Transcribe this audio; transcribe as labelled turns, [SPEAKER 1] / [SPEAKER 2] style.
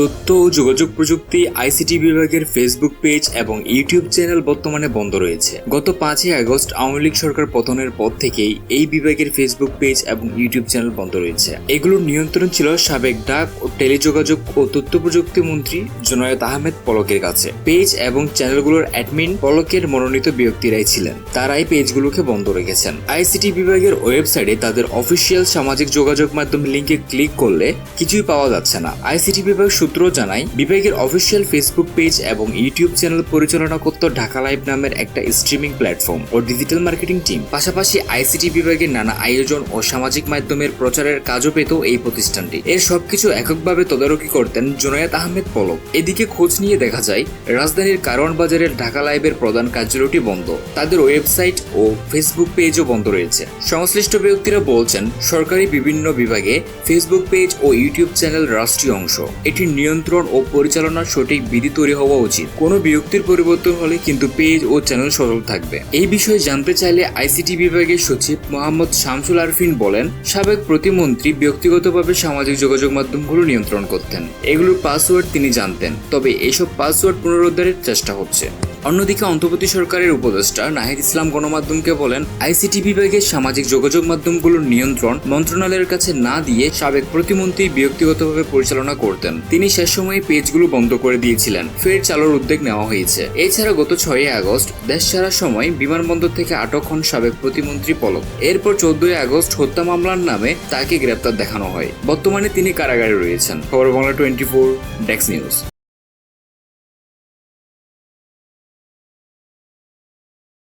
[SPEAKER 1] তথ্য ও যোগাযোগ প্রযুক্তি আইসিটি বিভাগের ফেসবুক পেজ এবং ইউটিউব চ্যানেল বর্তমানে বন্ধ রয়েছে। গত পাঁচই আগস্ট আওয়ামী লীগ সরকার পতনের পর থেকেই এই বিভাগের ফেসবুক পেজ এবং ইউটিউব চ্যানেল বন্ধ রয়েছে। এগুলোর নিয়ন্ত্রণ ছিল সাবেক ডাক ও টেলিযোগাযোগ ও তথ্য প্রযুক্তি মন্ত্রী জোনায়েত আহমেদ পলকের কাছে। পেজ এবং চ্যানেলগুলোর অ্যাডমিন পলকের মনোনীত ব্যক্তিরাই ছিলেন। তারাই পেজগুলোকে বন্ধ রেখেছেন। আইসিটি বিভাগের ওয়েবসাইটে তাদের অফিসিয়াল সামাজিক যোগাযোগ মাধ্যম লিঙ্কে ক্লিক করলে কিছুই পাওয়া যাচ্ছে না। আইসিটি বিভাগ সূত্র জানায় বিভাগের অফিসিয়াল ফেসবুক পেজ এবং ইউটিউব চ্যানেল পরিচালনা করত ঢাকা লাইভ নামের একটা স্ট্রিমিং প্ল্যাটফর্ম ও ডিজিটাল মার্কেটিং টিম। পাশাপাশি আইসিটি বিভাগের নানা আয়োজন ও সামাজিক মাধ্যমের প্রচারের কাজও পেত এই প্রতিষ্ঠানটি। এর সবকিছু এককভাবে তদারকি করতেন জোনায়েত আহমেদ পলক। এদিকে খোঁজ নিয়ে দেখা যায়, রাজধানীর কারওয়ান বাজারের ঢাকা লাইভের প্রধান কার্যালয়টি বন্ধ। তাদের ওয়েবসাইট ও ফেসবুক পেজও বন্ধ রয়েছে। সংশ্লিষ্ট ব্যক্তিরা বলছেন, সরকারি বিভিন্ন বিভাগে ফেসবুক পেজ ও ইউটিউব চ্যানেল রাষ্ট্রীয় অংশ। এটির নিয়ন্ত্রণ ও পরিচালনার সঠিক বিধি তৈরি হওয়া উচিত। কোনো বিরক্তির পরিবর্তন হলে কিন্তু পেজ ও চ্যানেল সরল থাকবে। এই বিষয়ে জানতে চাইলে আইসিটি বিভাগের সচিব মোহাম্মদ শামসুল আরফিন বলেন, সাবেক প্রতিমন্ত্রী ব্যক্তিগতভাবে সামাজিক যোগাযোগ মাধ্যমগুলো নিয়ন্ত্রণ করতেন। এগুলোর পাসওয়ার্ড তিনি জানতেন, তবে এসব পাসওয়ার্ড পুনরুদ্ধারের চেষ্টা হচ্ছে। অন্যদিকে অন্তর্বর্তী সরকারের উপদেষ্টা নাহিদ ইসলাম গণমাধ্যমকে বলেন, আইসিটি বিভাগের সামাজিক যোগাযোগ মাধ্যমগুলোর নিয়ন্ত্রণ মন্ত্রণালয়ের কাছে না দিয়ে সাবেক প্রতিমন্ত্রী ব্যক্তিগতভাবে পরিচালনা করতেন। তিনি শেষ সময়ে পেজগুলো বন্ধ করে দিয়েছিলেন। ফের চালুর উদ্যোগ নেওয়া হয়েছে। এছাড়া গত ছয়ই আগস্ট দেশ ছাড়ার সময় বিমানবন্দর থেকে আটক হন সাবেক প্রতিমন্ত্রী পলক। এরপর চোদ্দই আগস্ট হত্যা মামলার নামে তাকে গ্রেপ্তার দেখানো হয়। বর্তমানে তিনি কারাগারে রয়েছেন। খবর বাংলা টোয়েন্টি ফোর, ডেক্স নিউজ।